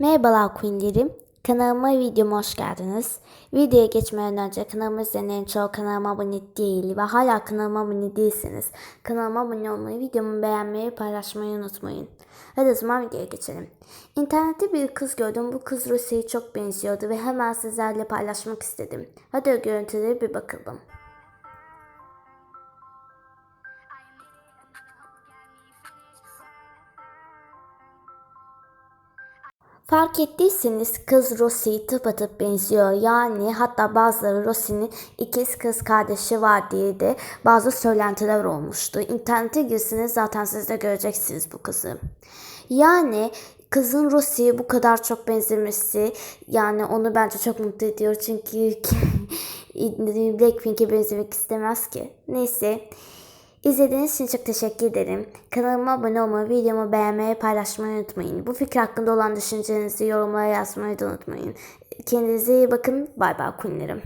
Merhabalar Queen'lerim. Kanalıma videoma hoş geldiniz. Videoya geçmeden önce kanalıma izleyenlerin çoğu kanalıma abone değil ve hala kanalıma abone değilseniz kanalıma abone olmayı, videomu beğenmeyi, paylaşmayı unutmayın. Hadi o zaman videoya geçelim. İnternette bir kız gördüm. Bu kız Rusya'ya çok benziyordu ve hemen sizlerle paylaşmak istedim. Hadi o görüntülere bir bakalım. Fark ettiyseniz kız Rosie'ye tıpatıp benziyor. Yani hatta bazıları Rosie'nin ikiz kız kardeşi var diye de bazı söylentiler olmuştu. İnternete girseniz zaten siz de göreceksiniz bu kızı. Yani kızın Rosie'ye bu kadar çok benzemesi yani onu bence çok mutlu ediyor. Çünkü Blackpink'e benzemek istemez ki. Neyse. İzlediğiniz için çok teşekkür ederim. Kanalıma abone olmayı, videomu beğenmeyi, paylaşmayı unutmayın. Bu fikir hakkında olan düşüncelerinizi yorumlara yazmayı da unutmayın. Kendinize iyi bakın. Bay bay Queen'lerim.